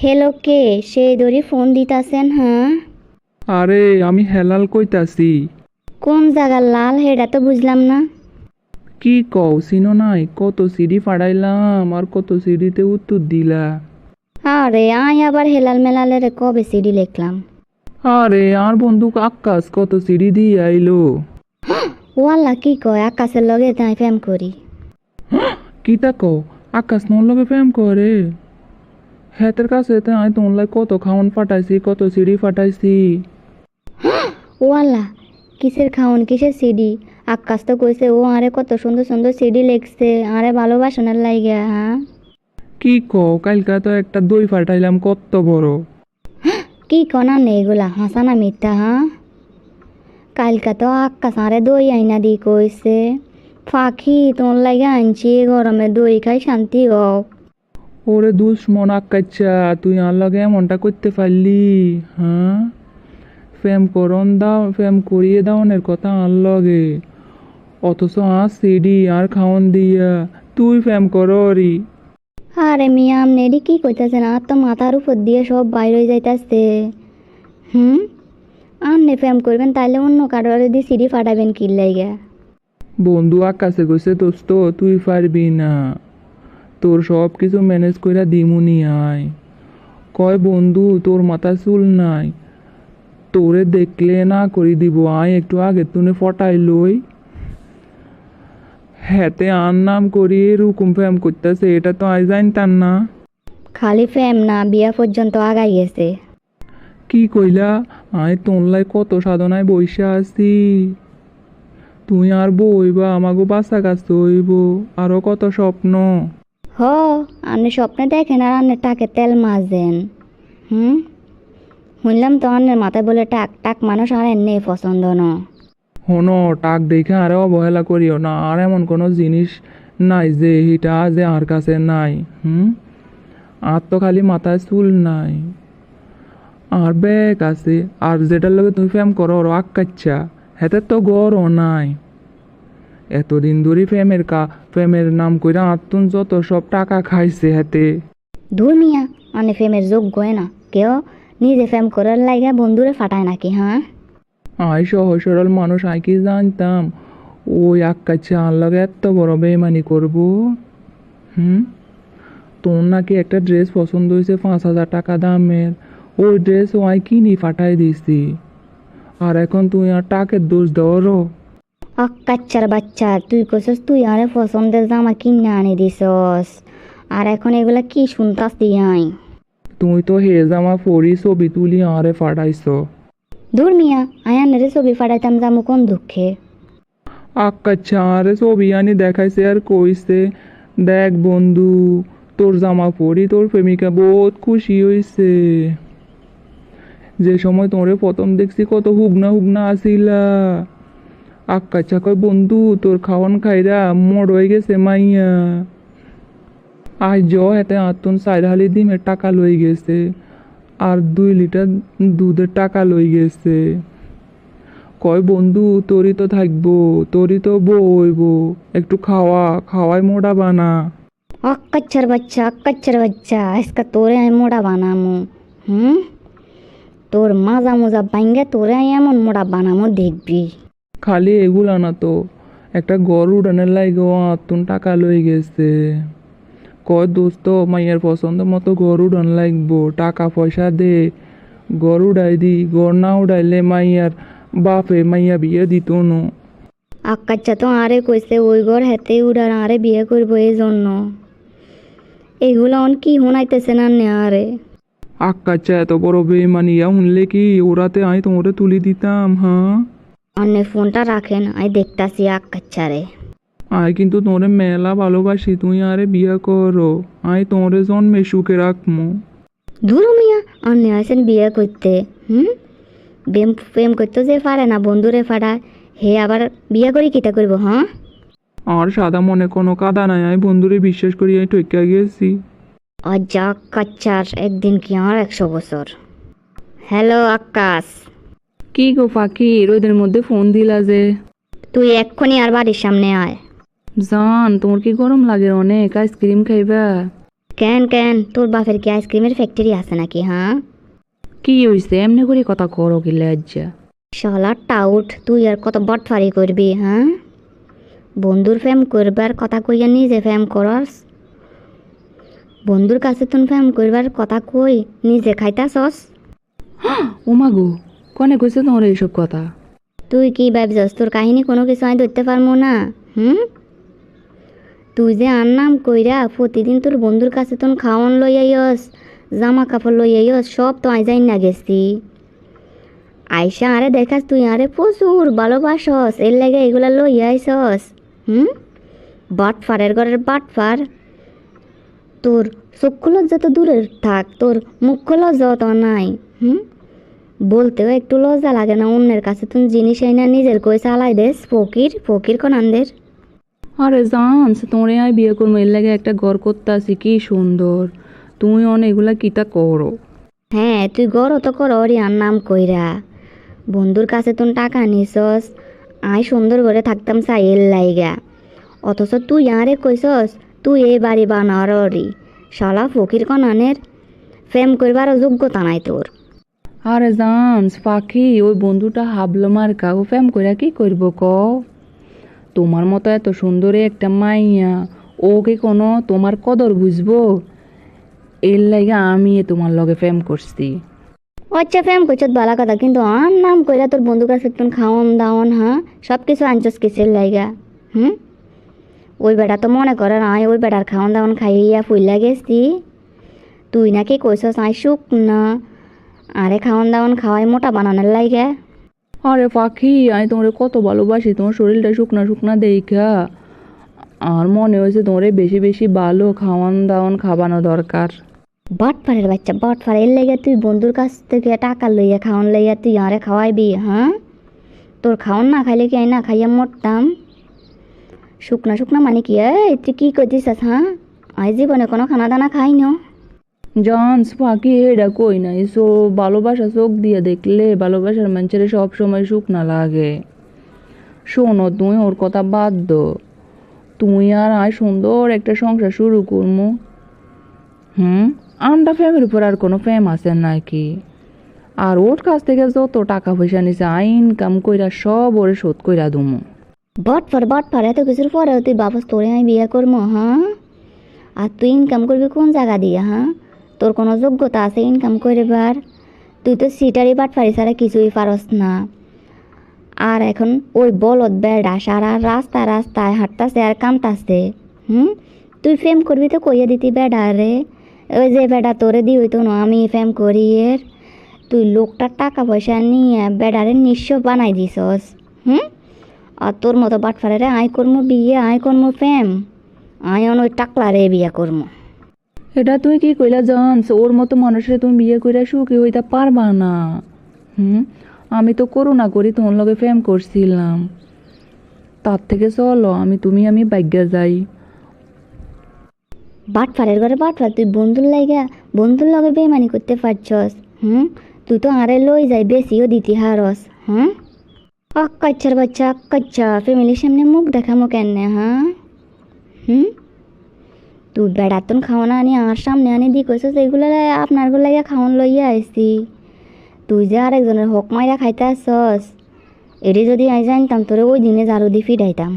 Hello কে সেই দড়ি phone দিতাছেন হ্যাঁ? আরে আমি হেলাল কইতাছি। কোন জায়গার লাল হেডা তো বুঝলাম না। কি কও চিনো নাই? কত সিঁড়ি ফাড়াইলাম আর কত সিঁড়িতে উত্তর দিলা। আরে আই আবার হেলাল মেলালের কবে সিডি লিখলাম? আরে আর বন্ধুক আকাশ কত সিঁড়ি দিয়ে আইলো। ওয়াল্লা কি কয় আকাশের লগে তাই প্রেম করি। কি তা কও? আকাশ নোর লগে প্রেম করে? হেতের কাছে তো আমি তোর লাগে কত খাওয়ান ফাটাইছি কত সিঁড়ি ফাটাইছি। ওয়াল্লা কিসের খাওন কিসের সিডি? আকাশ তো কইছে ও আরে কত সুন্দর সুন্দর সিডি লিখছে আরে ভালোবাসনের লাইগা হ্যাঁ? কি কও কালকা তো একটা দই ফাটাইলাম কত বড়। কি কনা নেই এগুলা হাসা না মিথ্যা হ্যাঁ? কালকা তো আকাশ আরে দই আইনা দি কইছে ফাঁকি তোর লাগে আনছি গরমে দই খাই শান্তি হোক ওরে দুশ্মন আকাচ্ছা তুই আর লগে এমনটা করতে পারলি? হ্যাঁ? ফেম করন দাও ফেম করিয়ে দাওনের কথা আর লগে। অথচ আর সিডি আর খাওন দিয়া তুই ফেম কররি আরে মিয়া আমনেরি কি কইতাছেন? আর তো মাথার উপর দিয়ে সব বাইরে হয়ে যাইতাছে। হুম? আমনে প্রেম করবেন তাইলে অন্য কারোর দিয়ে সিঁড়ি ফাটাবেন কি লাইগা? বন্ধু আকাশে কইছে দোস্ত তুই পারবি না। তোর সব কিছু ম্যানেজ কইরা দিমুনি আয়। কয় বন্ধু তোর মাথা চুল নাই। তোরে দেখলে না করি দিব আয় একটু আগে তুনে ফটাই লই। হেতে আর নাম করি এরকম ফ্যাম করতেছে এটা তো আই জানতাম না। খালি ফ্যাম না বিয়া পর্যন্ত আগাই গেছে। কি কইলা? আয় তোনলাই কত সাধনায় বইসা আছি। তুই আর বইবা আমাগো বাসা কাছ হইব আরও কত স্বপ্ন। হ, আপনি স্বপ্নে দেখেন আর আপনি টাকে তেল মাজেন হুম? শুনলাম তো আপনার মাথায় বলে টাক টাক মানুষ আর এমনি পছন্দ ন। হনো টাক দেখে আরে অবহেলা করিও না, আর এমন কোনো জিনিস নাই যে হিটা যে আর কাছে নাই, হুম? আর তো খালি মাথায় চুল নাই। আর ব্যাগ আছে, আর যেটার লগে তুমি ফেম করো ওর আক্কাচ্ছা, হেতে তো গরও নাই। এতদিন ধরে ফেমের কা ফেমের নাম কইরা আত্মন যত সব টাকা খাইছে হাতে। ধুর মিয়া মানে প্রেমের যোগ্য না কেউ নিজে প্রেম করার লাইগা বন্ধুরে ফাটায় নাকি হ্যাঁ আই সহজ সরল মানুষ আই কি জানতাম? ওই আক্কাচ্ছে আল্লাহকে এত বড় বেমানি করব? হুম? তোর নাকি একটা ড্রেস পছন্দ হয়েছে পাঁচ হাজার টাকা দামের। ওই ড্রেস ও আই কিনি ফাটাই দিছি। আর এখন তুই আর টাকের দোষ দেওয়ারও অক্কাচ্চার বাচ্চা তুই কইছস তুই আরে পছন্দের জামা কিনে আনি দিছস। আর এখন এগুলা কি শুনতাস আই তুই তো হে জামা পরি ছবি তুলি আরে ফাটাইছ। দূর মিয়া আয়ানের ছবি ফাটাইতাম যামু কোন দুঃখে? আক্কাচ্ছে আরে ছবি আনি দেখাইছে আর কইছে দেখ বন্ধু তোর জামা পরি তোর প্রেমিকা বহুত খুশি হইছে। যে সময় তোরে প্রথম দেখছি কত হুগনা হুগনা আসিলা। আক্কাচ্ছা কয়, বন্ধু, তোর খাওয়ান খাইরা মোড় হয়ে গেছে মাইয়া। আজ জ এতে আত্মন সাইড হালি ডিমের টাকা লই গেছে, আর দুই লিটার দুধের টাকা লই গেছে। কয়, বন্ধু, তোরই তো থাকব, তোরই তো বইব একটু খাওয়া খাওয়াই মোটা বানা। অক্কাচ্চার বাচ্চা অক্কাচ্চার বাচ্চা, আজকে তোরে আমি মোড়া বানামু, হুম? তোর মাজা মোজা ভাঙ্গে তোরে এমন মোড়া বানামু, দেখবি। খালি এগুলা না তো। একটা গরু উড়ানের লাগে ও আত্মন টাকা লই গেছে। কয় দোস্ত মাইয়ার পছন্দ মতো গরু উড়ান লাগবো টাকা পয়সা দে। গরু উড়াই দি গড় না উড়াইলে মাইয়ার বাপে মাইয়া বিয়ে দিত না। আক্কাচ্চা তো আরে কইছে ওই ঘর হেতে উড়ার আরে বিয়ে করব এই জন্য এগুলো অন কি শোনাইতেছে না নে আরে। আক্কাচ্ছা এত বড় বেমানিয়া শুনলে কি ওরাতে আমি তোমারে তুলি দিতাম হ্যাঁ অন্য ফোনটা রাখেন আমি দেখতাছি আক্কাচ্চারে আয় কিন্তু তোরে মেলা ভালোবাসি তুই আরে বিয়ে করো আয় তোরে জন্মে সুখে রাখমু দূর মিয়া অন্য আসেন বিয়ে করতে হুম প্রেম প্রেম করতে যে পারে না বন্ধুরে ফাড়া হে আবার বিয়ে করি কিটা করব হ্যাঁ আর সাদা মনে কোনো কাদা নাই আমি বন্ধুরে বিশ্বাস করি আমি ঠেকা গেছি আর যা কাচ্চার একদিন কি আমার একশো বছর হ্যালো আকাশ কি গো পাখি? রোদের মধ্যে ফোন দিলা যে। তুই এক্ষুনি আর বাড়ির সামনে আয়। জান তোমার কি গরম লাগে অনেক? আইসক্রিম খাইবা? কেন কেন? তোর বাপের কি আইসক্রিমের ফ্যাক্টরি আছে নাকি হ্যাঁ? কি হইছে? এমনি করে কথা করো কি লজ্জা। শালা টাউট তুই আর কত বটফারি করবি হ্যাঁ? বন্ধুর ফ্যাম করবার কথা কইয়া নিজে ফ্যাম করস। বন্ধুর কাছে তুন ফ্যাম করবার কথা কই নিজে খাইতাছস? ও মাগো কনে কইছে তোমার এইসব কথা? তুই কি ভাবছস? তোর কাহিনী কোনো কিছু আমি ধরতে পারব না, হুম? তুই যে আর নাম কইরা প্রতিদিন তোর বন্ধুর কাছে তোর খাওয়ান লই আইস জামা কাপড় লই আইস সব তো আই যাই না গেছি। আইসা আরে দেখাস তুই আরে প্রচুর ভালোবাসস, এর লাগে এগুলা লই আইসস, হুম? বাটফারের ঘরের বাটফার। তোর চক্ষু লজ্জা তো দূরের থাক, তোর মুখ্য লজ্জা তো নাই, হুম? বলতেও একটু লজ্জা লাগে না অন্যের কাছে। তুমি জিনিস এই না নিজের কই চালাই দেস ফকির ফকির কনানদের। আরে জানস তোরে আই বিয়ে করব এর লাগে একটা ঘর করতে আসি কি সুন্দর। তুমি অনেকগুলা কিতা করো। হ্যাঁ তুই গড় তো কর আর নাম কইরা। বন্ধুর কাছে তুই টাকা নিছস আই সুন্দর করে থাকতাম চাই এর লাইগা। অথচ তুই আরে কইছস তুই এই বাড়ি বানার ওরি শালা ফকির কনানের ফেম করবার যোগ্যতা নাই তোর। আরে জানস, পাখি, ওই বন্ধুটা হাবলো মার্কা। ও ফ্যাম কইরা কি করব ক? তোমার মতো এত সুন্দরী একটা মাইয়া ও কি কোনো তোমার কদর বুঝব? এর লাগে আমি তোমার লগে ফ্যাম করছি। আচ্ছা ফেম কইছত বালা কথা, কিন্তু আর নাম কইরা তোর বন্ধুর কাছে তুই খাওয়ান দাওয়ান হ্যাঁ? সব কিছু আনছস কিসের লাইগা, হুম? ওই বেটা তো মনে করে আয়, ওই বেটার খাওয়ান দাওয়ান খাইয়া ফুইলা গেছি। তুই নাকি কইছস আই শুক না। আরে খাওয়ান দাওয়ান খাওয়াই মোটা বানানোর লাইগা। আরে পাখি আমি তোমার কত ভালোবাসি তোমার শরীরটা শুকনা শুকনা দেখা আর মনে হয়েছে তোমার বেশি বেশি ভালো খাওয়ান দাওয়ান খাওয়ানো দরকার। বটফারের বাচ্চা বটফার এর লাইগা তুই বন্ধুর কাছ থেকে টাকা লইয়া খাওয়ান লইয়া তুই আরে খাওয়াইবি হ্যাঁ? তোর খাওয়ান না খাইলে কি আই না খাইয়া মরতাম? শুকনা শুকনা মানে কি? এই তুই কি করছিস হ্যাঁ? আই জীবনে কোনো খানা দানা খাই না জানস পাখি এটা কই নাই? সো ভালোবাসা চোখ দিয়ে দেখলে ভালোবাসার মানুষের সব সময় সুখ না লাগে। শোনো, তুমি ওর কথা বাদ দো তুমি আর আয় সুন্দর একটা সংসার শুরু করমু। হুম? আন্ডা ফ্যামের উপর আর কোনো ফ্যাম আছে নাকি? আর ওর কাছ থেকে যত টাকা পয়সা নিছে আই ইনকাম কইরা সব ওরে শোধ কইরা দুমু। বটফার বটফার এত কিছুর পরেও তুই বাপস তোরে আমি বিয়ে করব হ্যাঁ? আর তুই ইনকাম করবি কোন জায়গা দিয়ে হ্যাঁ? তোর কোনো যোগ্যতা আছে ইনকাম করবার? তুই তো সিটারি বাটফারি ছাড়া কিছুই পারস না। আর এখন ওই বলদ বেড়া সারা রাস্তা রাস্তায় হাঁটতাছে আর কামতাছে হুম? তুই ফেম করবি তো কইয়া দিতি বেড়া রে? ওই যে বেড়া তোরে দি হইতো না, আমি ফেম করি এর। তুই লোকটার টাকা পয়সা নিয়ে বেড়ারে নিঃস্ব বানাই দিছস। হুম? আর তোর মতো বাটফারে আয় করমু বিয়ে, আয় করমু ফেম আয় ওই টাকলারে বিয়ে করমু। এটা তুই কি কইলা জানস? ওর মতো মানুষের তুমি বিয়ে কইরা সুখী হইতে পারবা না। হুম? আমি তো করুণা করি, তোমার লগে প্রেম করছিলাম। তার থেকে চলো, আমি তুমি, আমি বাইজ্ঞা যাই। বাটফারের ঘরে বাটফার, তুই বন্ধুর লাইগা, বন্ধুর লগে বেমানি করতে পারছস। হুম? তুই তো আরে লই যাই, বেশিও দিতি হারস। হুম? আক্কাচ্ছার বাচ্চা আক্কাচ্ছা ফ্যামিলির সামনে মুখ দেখামো কেন হ্যাঁ? হুম? তুই বেড়াতন খাওয়ানো আনি আমার সামনে আনি দি কইস এইগুলো আপনার লাগিয়া খাওয়ান লইয়া আইসি তুই যে আরেকজনের হক মাইরা খাইতে আসস এটি যদি আই জানতাম তোরে ওই দিনে জারু দি ফিরাইতাম।